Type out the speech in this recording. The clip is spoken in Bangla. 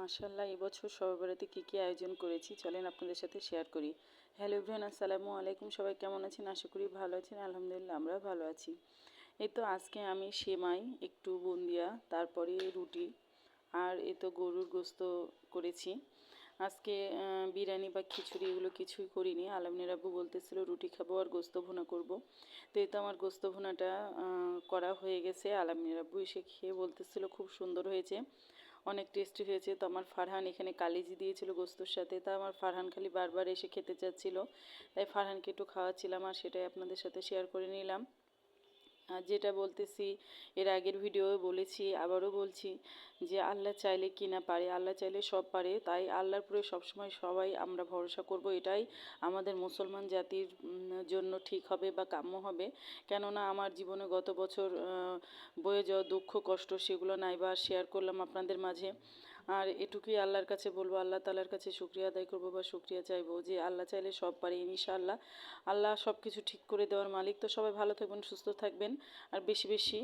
মাসাল্লাহ এবছর সবাইবারাতে কী কী আয়োজন করেছি চলেন আপনাদের সাথে শেয়ার করি। হ্যালো ইভরান আসসালামু আলাইকুম, সবাই কেমন আছেন? আশা করি ভালো আছেন, আলহামদুলিল্লাহ আমরা ভালো আছি। এই তো আজকে আমি সেমাই, একটু বুন্দিয়া, তারপরে রুটি, আর এ তো গরুর গোস্ত করেছি। আজকে বিরিয়ানি বা খিচুড়ি এগুলো কিছুই করিনি। আলমনের আব্বু বলতেছিল, রুটি খাব আর গোস্ত ভুনা করব। তো এই তো আমার গোস্ত ভুনাটা করা হয়ে গেছে। আলমনের আব্বু এসে খেয়ে বলতেছিল, খুব সুন্দর হয়েছে। অনেক টেস্টি হয়েছে। তো আমার ফারহান এখানে কালিজি দিয়েছিল গোস্তর সাথে। তা আমার ফারহান খালি বারবার এসে খেতে চাচ্ছিল। তাই ফারহানকে একটু খাওয়াচ্ছিলাম আর সেটাই আপনাদের সাথে শেয়ার করে নিলাম। যেটা বলতেছি, এর আগের ভিডিও বলেছি, আবারও বলছি যে আল্লাহ চাইলে কি না পারে, আল্লাহ চাইলে সব পারে, তাই আল্লাহর পরে সবসময় সবাই আমরা ভরসা করব, এটাই আমাদের মুসলমান জাতির জন্য ঠিক হবে বা কাম্য হবে। কেননা আমার জীবনে গত বছর বয়ে যাওয়া দুঃখ, কষ্ট, সেগুলো নাইবা শেয়ার করলাম আপনাদের মাঝে। আর এটুকুই আল্লাহর কাছে বলব, আল্লাহ তালার কাছে শুক্রিয়া আদায় করব বা শুক্রিয়া চাইব যে আল্লাহ চাইলে সব পারে ইনশাআল্লাহ। আল্লাহ সব কিছু ঠিক করে দেওয়ার মালিক। তো সবাই ভালো থাকবেন, সুস্থ থাকবেন। আর বেশি বেশি